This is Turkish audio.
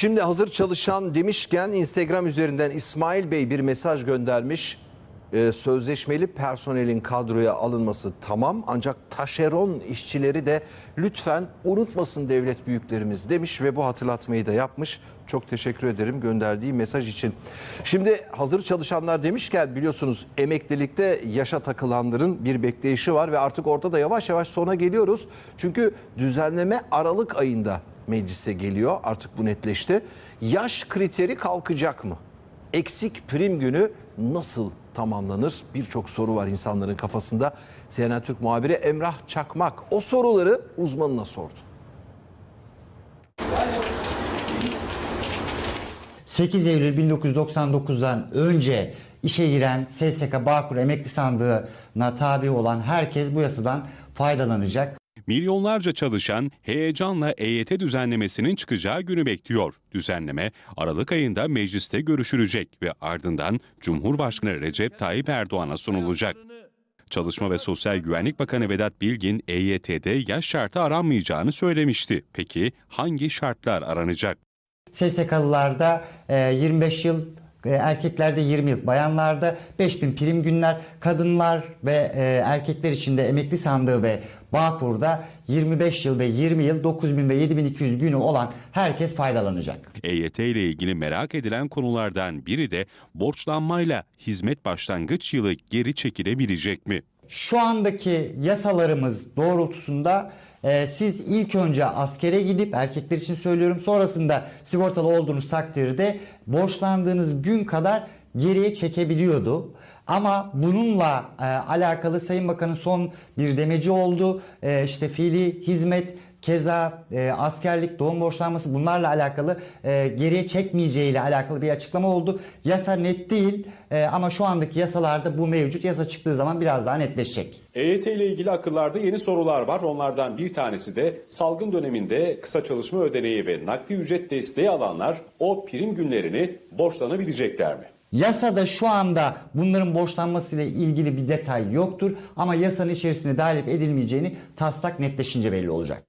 Şimdi hazır çalışan demişken Instagram üzerinden İsmail Bey bir mesaj göndermiş. Ee, sözleşmeli personelin kadroya alınması tamam ancak taşeron işçileri de lütfen unutmasın devlet büyüklerimiz demiş ve bu hatırlatmayı da yapmış. Çok teşekkür ederim gönderdiği mesaj için. Şimdi hazır çalışanlar demişken biliyorsunuz emeklilikte yaşa takılanların bir bekleyişi var ve artık orada da yavaş yavaş sona geliyoruz. Çünkü düzenleme Aralık ayında meclise geliyor. Artık bu netleşti. Yaş kriteri kalkacak mı? Eksik prim günü nasıl tamamlanır? Birçok soru var insanların kafasında. CNN Türk muhabiri Emrah Çakmak o soruları uzmanına sordu. 8 Eylül 1999'dan önce işe giren SSK Bağkur emekli sandığına tabi olan herkes bu yasadan faydalanacak. Milyonlarca çalışan heyecanla EYT düzenlemesinin çıkacağı günü bekliyor. Düzenleme Aralık ayında mecliste görüşülecek ve ardından Cumhurbaşkanı Recep Tayyip Erdoğan'a sunulacak. Çalışma ve Sosyal Güvenlik Bakanı Vedat Bilgin EYT'de yaş şartı aranmayacağını söylemişti. Peki hangi şartlar aranacak? SSK'lılarda e, 25 yıl, e, erkeklerde 20 yıl, bayanlarda 5000 prim günler, kadınlar ve e, erkekler için de emekli sandığı ve Bağkur'da 25 yıl ve 20 yıl 9000 ve 7200 günü olan herkes faydalanacak. EYT ile ilgili merak edilen konulardan biri de borçlanmayla hizmet başlangıç yılı geri çekilebilecek mi? Şu andaki yasalarımız doğrultusunda e, siz ilk önce askere gidip erkekler için söylüyorum sonrasında sigortalı olduğunuz takdirde borçlandığınız gün kadar geriye çekebiliyordu. Ama bununla e, alakalı Sayın Bakan'ın son bir demeci oldu. E, işte fiili hizmet Keza e, askerlik, doğum borçlanması bunlarla alakalı e, geriye çekmeyeceği ile alakalı bir açıklama oldu. Yasa net değil e, ama şu andaki yasalarda bu mevcut. Yasa çıktığı zaman biraz daha netleşecek. EYT ile ilgili akıllarda yeni sorular var. Onlardan bir tanesi de salgın döneminde kısa çalışma ödeneği ve nakdi ücret desteği alanlar o prim günlerini borçlanabilecekler mi? Yasada şu anda bunların borçlanmasıyla ilgili bir detay yoktur ama yasanın içerisine dahil edilmeyeceğini taslak netleşince belli olacak.